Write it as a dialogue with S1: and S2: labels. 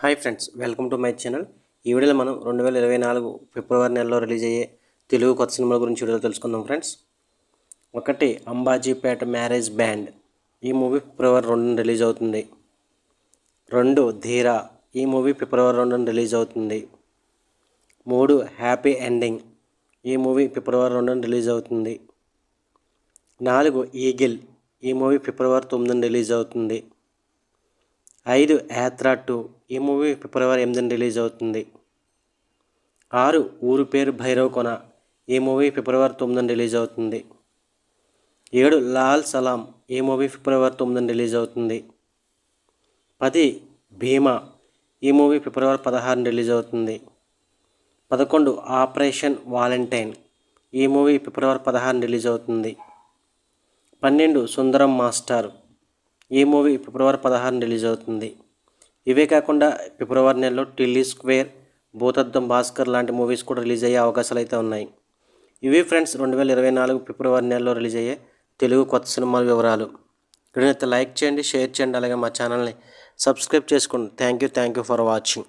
S1: Hi friends welcome to my channel. ఈ వీడియోలో మనం రెండు వేల ఇరవై నాలుగు ఫిబ్రవరి నెలలో రిలీజ్ అయ్యే తెలుగు కొత్త సినిమాల గురించి వీడియో తెలుసుకుందాం ఫ్రెండ్స్. ఒకటి అంబాజీపేట మ్యారేజ్ బ్యాండ్. ఈ మూవీ ఫిబ్రవరి రెండున రిలీజ్ అవుతుంది. రెండు ధీరా. ఈ మూవీ ఫిబ్రవరి రెండున రిలీజ్ అవుతుంది. మూడు హ్యాపీ ఎండింగ్. ఈ మూవీ ఫిబ్రవరి రెండున రిలీజ్ అవుతుంది. నాలుగు ఈగిల్. ఈ మూవీ ఫిబ్రవరి తొమ్మిదిన రిలీజ్ అవుతుంది. ఐదు యాత్ర టూ. ఈ మూవీ ఫిబ్రవరి ఎనిమిదిన రిలీజ్ అవుతుంది. ఆరు ఊరు పేరు భైరవ్ కొన. ఈ మూవీ ఫిబ్రవరి తొమ్మిదిన రిలీజ్ అవుతుంది. ఏడు లాల్ సలాం. ఈ మూవీ ఫిబ్రవరి తొమ్మిదిన రిలీజ్ అవుతుంది. పది భీమా. ఈ మూవీ ఫిబ్రవరి పదహారు రిలీజ్ అవుతుంది. పదకొండు ఆపరేషన్ వాలంటైన్. ఈ మూవీ ఫిబ్రవరి పదహారు రిలీజ్ అవుతుంది. పన్నెండు సుందరం మాస్టర్. ఈ మూవీ ఫిబ్రవరి పదహారున రిలీజ్ అవుతుంది. ఇవే కాకుండా ఫిబ్రవరి నెలలో టిల్లీ స్క్వేర్ భూతద్దం భాస్కర్ లాంటి మూవీస్ కూడా రిలీజ్ అయ్యే అవకాశాలు అయితే ఉన్నాయి. ఇవి ఫ్రెండ్స్ రెండు వేల ఇరవై నాలుగు ఫిబ్రవరి నెలలో రిలీజ్ అయ్యే తెలుగు కొత్త సినిమాల వివరాలు. వీడియోనైతే లైక్ చేయండి షేర్ చేయండి అలాగే మా ఛానల్ని సబ్స్క్రైబ్ చేసుకోండి. Thank you thank you for watching.